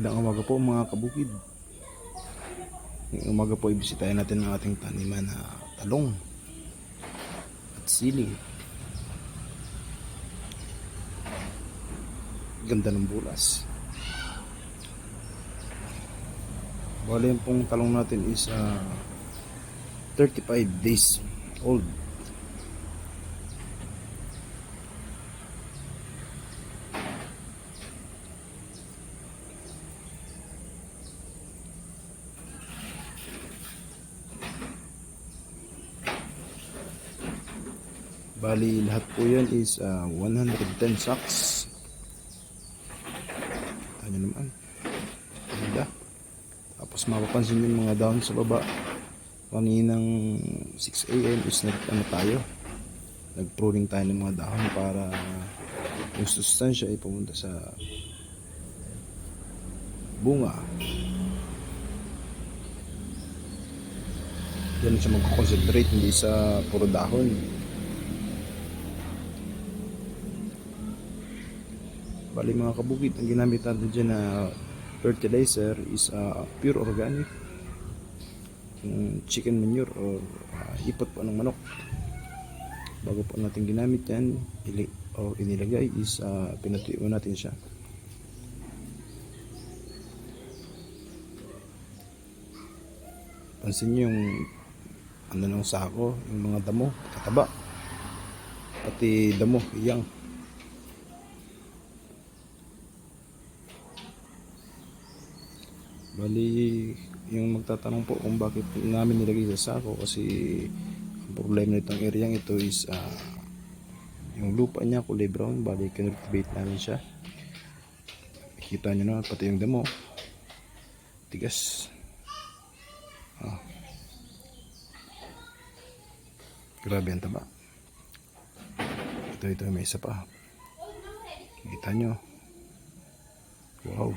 Magandang umaga po mga kabukid. Ngayong umaga po ibisitahin natin ang ating taniman na talong at sili. Ganda ng bulas. Bale yung pong talong natin is ah, 35 days old. Bali, lahat po yan is ah, 110 sacks. Nyo naman. Ganda. Tapos mapapansin yung mga down sa baba. Kaninang 6 a.m. is nag ano tayo. Nag-pruning tayo ng mga dahon para yung sustansya ay pumunta sa bunga. Yan siya magko-concentrate, hindi sa puro dahon. Bali mga kabukid, ang ginamit natin dyan na fertilizer is uh, pure organic. Chicken manure or uh, ipot po ng manok. Bago po natin ginamit yan, ili o inilagay is uh, pinatuyo natin siya. Pansin nyo yung ano ng sako, yung mga damo, kataba. Pati damo, iyang. Bali, yung magtatanong po kung bakit namin nilagay sa sako kasi ang problema nitong area ito is ah, yung lupa niya kulay brown, bali kinultivate namin siya. Kita nyo na, pati yung damo. Tigas. Ah. Grabe ang taba. Ito, ito, may isa pa. Kita nyo. Wow.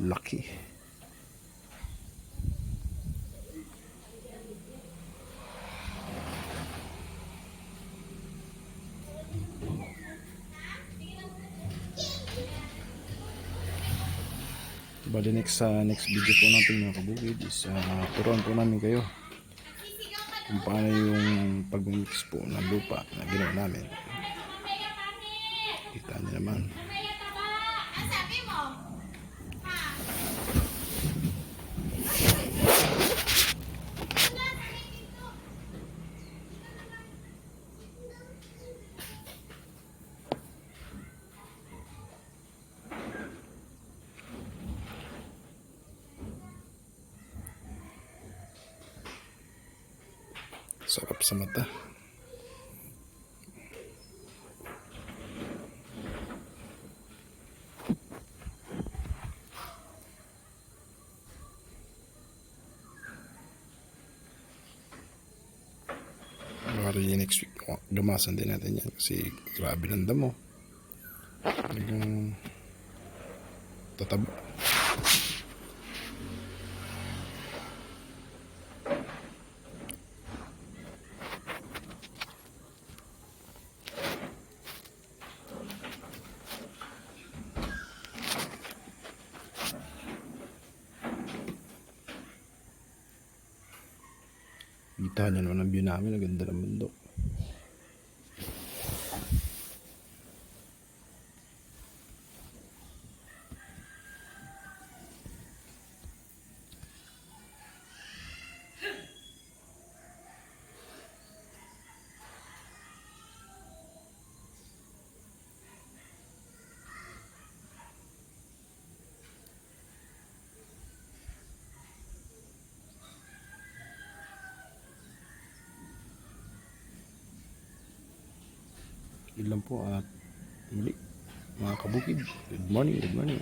Lucky. Bali next sa next video po natin mga kabukid is uh, turuan po namin kayo kung paano yung pag-mix po ng lupa na ginawa namin. Kita niyo naman. Sarap sa mata. Bari next week, gamasan din natin yan kasi grabe ng damo. Talagang tataba. Kita niyo naman ang view namin, ang ganda ng bundok. Yun lang po at muli mga kabukid. Good morning, good morning.